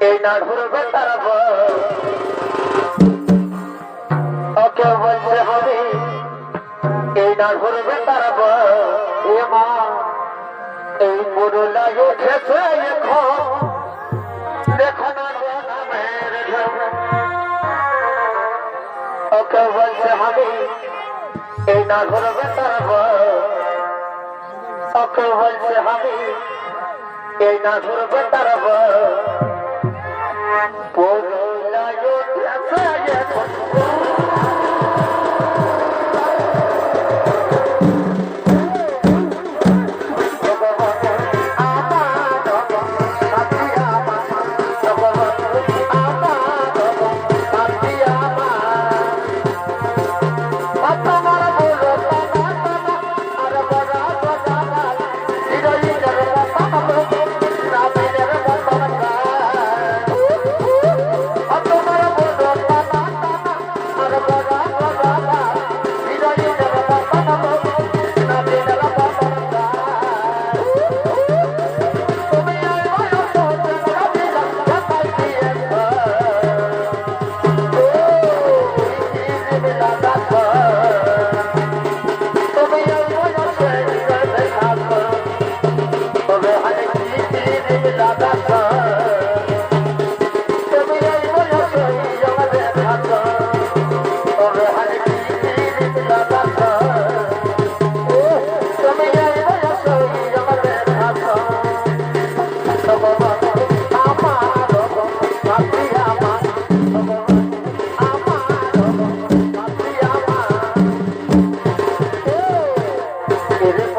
এই না ঘুরবে তার ওকে বলছে আমি এই না ঘুরবে তার এ মা এই মুরলা উঠেছে এখন দেখো না। ওকে বলছে আমি এই না ঘুরবে তার ওকে বলছে আমি এই না ঘুরবে por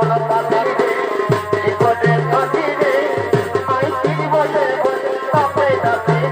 Thank you.